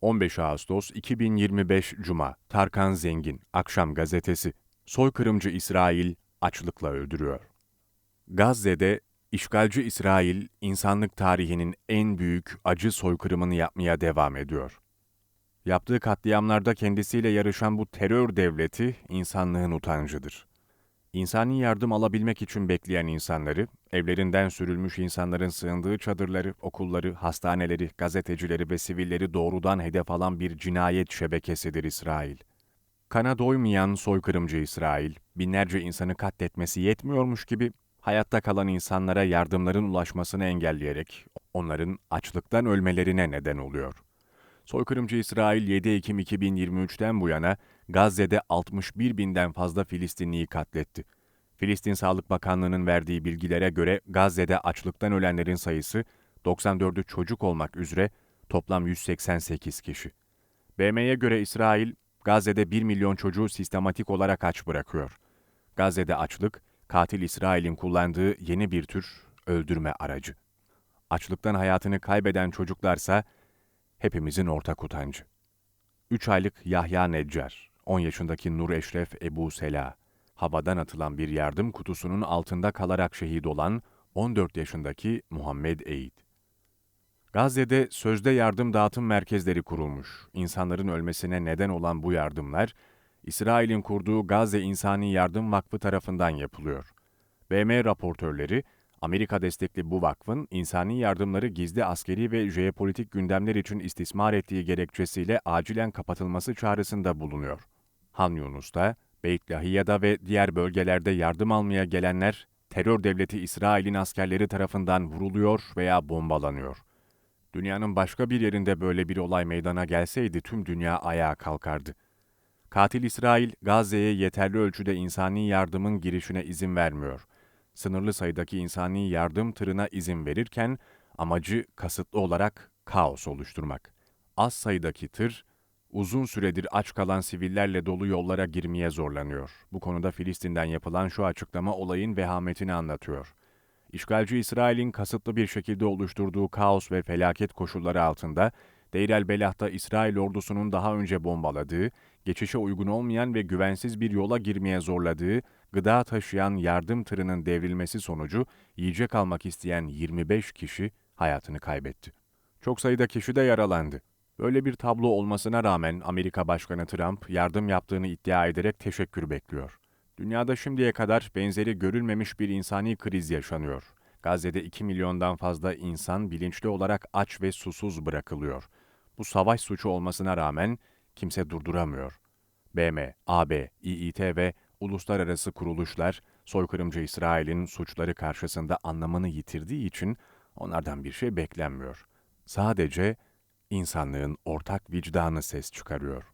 15 Ağustos 2025 Cuma Tarkan Zengin Akşam Gazetesi Soykırımcı İsrail açlıkla öldürüyor. Gazze'de işgalci İsrail insanlık tarihinin en büyük acı soykırımını yapmaya devam ediyor. Yaptığı katliamlarda kendisiyle yarışan bu terör devleti insanlığın utancıdır. İnsani yardım alabilmek için bekleyen insanları, evlerinden sürülmüş insanların sığındığı çadırları, okulları, hastaneleri, gazetecileri ve sivilleri doğrudan hedef alan bir cinayet şebekesidir İsrail. Kana doymayan soykırımcı İsrail, binlerce insanı katletmesi yetmiyormuş gibi hayatta kalan insanlara yardımların ulaşmasını engelleyerek onların açlıktan ölmelerine neden oluyor. Soykırımcı İsrail 7 Ekim 2023'ten bu yana Gazze'de 61 binden fazla Filistinliyi katletti. Filistin Sağlık Bakanlığı'nın verdiği bilgilere göre Gazze'de açlıktan ölenlerin sayısı 94'ü çocuk olmak üzere toplam 188 kişi. BM'ye göre İsrail, Gazze'de 1 milyon çocuğu sistematik olarak aç bırakıyor. Gazze'de açlık, katil İsrail'in kullandığı yeni bir tür öldürme aracı. Açlıktan hayatını kaybeden çocuklarsa hepimizin ortak utancı. 3 aylık Yahya Neccar, 10 yaşındaki Nur Eşref Ebu Sela, havadan atılan bir yardım kutusunun altında kalarak şehit olan 14 yaşındaki Muhammed Eid. Gazze'de sözde yardım dağıtım merkezleri kurulmuş. İnsanların ölmesine neden olan bu yardımlar, İsrail'in kurduğu Gazze İnsani Yardım Vakfı tarafından yapılıyor. BM raportörleri, Amerika destekli bu vakfın insani yardımları gizli askeri ve jeopolitik gündemler için istismar ettiği gerekçesiyle acilen kapatılması çağrısında bulunuyor. Han Yunus'ta, Beit Lahiya'da ve diğer bölgelerde yardım almaya gelenler, terör devleti İsrail'in askerleri tarafından vuruluyor veya bombalanıyor. Dünyanın başka bir yerinde böyle bir olay meydana gelseydi tüm dünya ayağa kalkardı. Katil İsrail, Gazze'ye yeterli ölçüde insani yardımın girişine izin vermiyor. Sınırlı sayıdaki insani yardım tırına izin verirken, amacı kasıtlı olarak kaos oluşturmak. Az sayıdaki tır, uzun süredir aç kalan sivillerle dolu yollara girmeye zorlanıyor. Bu konuda Filistin'den yapılan şu açıklama olayın vehametini anlatıyor. İşgalci İsrail'in kasıtlı bir şekilde oluşturduğu kaos ve felaket koşulları altında, Deir el-Belah'ta İsrail ordusunun daha önce bombaladığı, geçişe uygun olmayan ve güvensiz bir yola girmeye zorladığı, gıda taşıyan yardım tırının devrilmesi sonucu yiyecek almak isteyen 25 kişi hayatını kaybetti. Çok sayıda kişi de yaralandı. Böyle bir tablo olmasına rağmen Amerika Başkanı Trump yardım yaptığını iddia ederek teşekkür bekliyor. Dünyada şimdiye kadar benzeri görülmemiş bir insani kriz yaşanıyor. Gazze'de 2 milyondan fazla insan bilinçli olarak aç ve susuz bırakılıyor. Bu savaş suçu olmasına rağmen kimse durduramıyor. BM, AB, İİT ve uluslararası kuruluşlar soykırımcı İsrail'in suçları karşısında anlamını yitirdiği için onlardan bir şey beklenmiyor. Sadece insanlığın ortak vicdanı ses çıkarıyor.